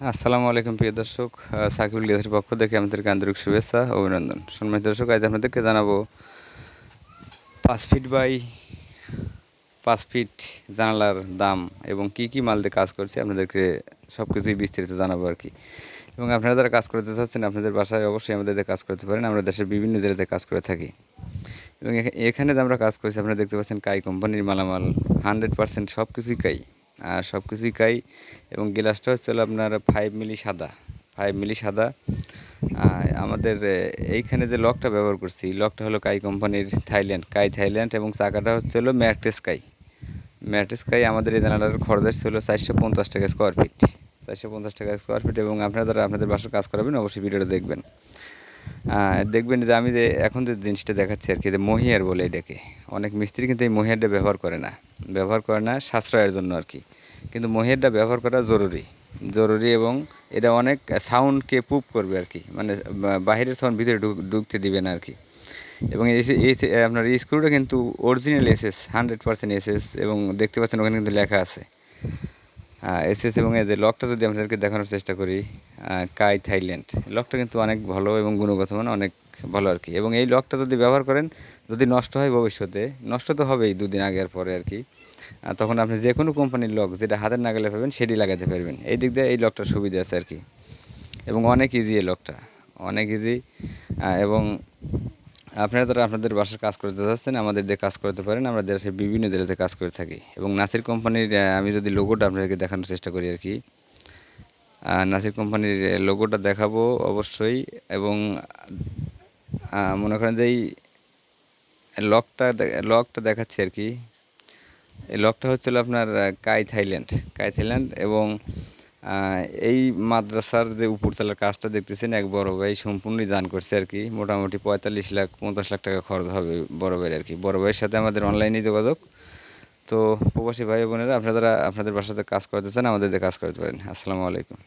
আসসালামু আলাইকুম প্রিয় দর্শক সাকিবুল গ্যাসের পক্ষ থেকে আমাদেরকে আন্তরিক শুভেচ্ছা, অভিনন্দন। সম্মানিত দর্শক, আজ আপনাদেরকে জানাব পাঁচ ফিট বাই পাঁচ ফিট জানালার দাম এবং কি কি মাল দিয়ে কাজ করছে, আপনাদেরকে সব কিছুই বিস্তারিত জানাব আর কি। এবং আপনারা যারা কাজ করতে চাচ্ছেন, আপনাদের বাসায় অবশ্যই আমাদের কাজ করতে পারেন, আমরা দেশের বিভিন্ন জেলাতে কাজ করে থাকি। এবং এখা- এখানে যে আমরা কাজ করছি, আপনারা দেখতে পাচ্ছেন কাই কোম্পানির মালামাল হান্ড্রেড পার্সেন্ট সব কিছুই কাই। আর সব কিছুই খাই এবং গ্লাসটা হচ্ছে আপনার ফাইভ মিলি সাদা ফাইভ মিলি সাদা। আমাদের এইখানে যে লকটা ব্যবহার করছি লকটা হলো কাই কোম্পানির থাইল্যান্ড কাই থাইল্যান্ড এবং চাকাটা হচ্ছে হলো ম্যাট্রেস কাই কাই আমাদের এই জানালার খরচ ছিল চারশো পঞ্চাশ টাকা স্কোয়ার ফিট চারশো পঞ্চাশ টাকা স্কোয়ার ফিট এবং আপনারা যারা আপনাদের বাসায় কাজ করাবেন, অবশ্যই ভিডিওটা দেখবেন। দেখবেন যে আমি যে এখন যে জিনিসটা দেখাচ্ছি আর কি, যে মহিয়ার বলে এটাকে। অনেক মিস্ত্রি কিন্তু এই মহিয়ারটা ব্যবহার করে না। ব্যবহার করে না সাশ্রয়ের জন্য আর কি। কিন্তু মহিয়ারটা ব্যবহার করা জরুরি। জরুরি এবং এটা অনেক সাউন্ডকে প্রুভ করবে আর কি। মানে বাহিরের সাউন্ড ভিতরে ঢুক- ঢুকতে দিবে না আর কি। এবং যে আপনার স্ক্রুটা কিন্তু original SS hundred percent SS এবং দেখতে পাচ্ছেন ওখানে কিন্তু লেখা আছে। এসএস এবং যে লকটা যদি আপনাদেরকে দেখানোর চেষ্টা করি কাই থাইল্যান্ড। লকটা কিন্তু অনেক ভালো এবং গুণগত মান অনেক ভালো আর কি। এবং এই লকটা যদি ব্যবহার করেন, যদি নষ্ট হয় ভবিষ্যতে, নষ্ট তো হবেই দুদিন আগে আর পরে আর কি তখন আপনি যে কোনো কোম্পানির লক যেটা হাতের নাগালে পাবেন, সেটি লাগাতে পারবেন। এই দিক দিয়ে এই লকটার সুবিধা আছে আর কি। এবং অনেক ইজি এই লকটা, অনেক ইজি এবং আপনারা তারা আপনাদের বাসার কাজ করতে চাচ্ছেন আমাদের দিয়ে কাজ করতে পারেন, আমরা দেশের বিভিন্ন জেলাতে কাজ করে থাকি। এবং নাসির কোম্পানির আমি যদি লোগোটা আপনাদেরকে দেখানোর চেষ্টা করি আর কি নাসির কোম্পানির লোগোটা দেখাবো অবশ্যই, এবং মনে করেন যে এই লকটা লকটা দেখাচ্ছি আর কি। এই লকটা হচ্ছিল আপনার কাই থাইল্যান্ড কাই থাইল্যান্ড এবং এই মাদ্রাসার যে উপরতলার কাজটা দেখতেছেন, এক বড় ভাই সম্পূর্ণই দান করছে আর কি। মোটামুটি পঁয়তাল্লিশ লাখ, পঞ্চাশ লাখ টাকা খরচ হবে বড় ভাইয়ের আর কি। বড় ভাইয়ের সাথে আমাদের অনলাইনে যোগাযোগ। তো প্রবাসী ভাই বোনেরা, আপনারা আপনাদের বাসাতে কাজ করতে চান, আমাদের কাজ করতে পারেন। আসসালামু আলাইকুম।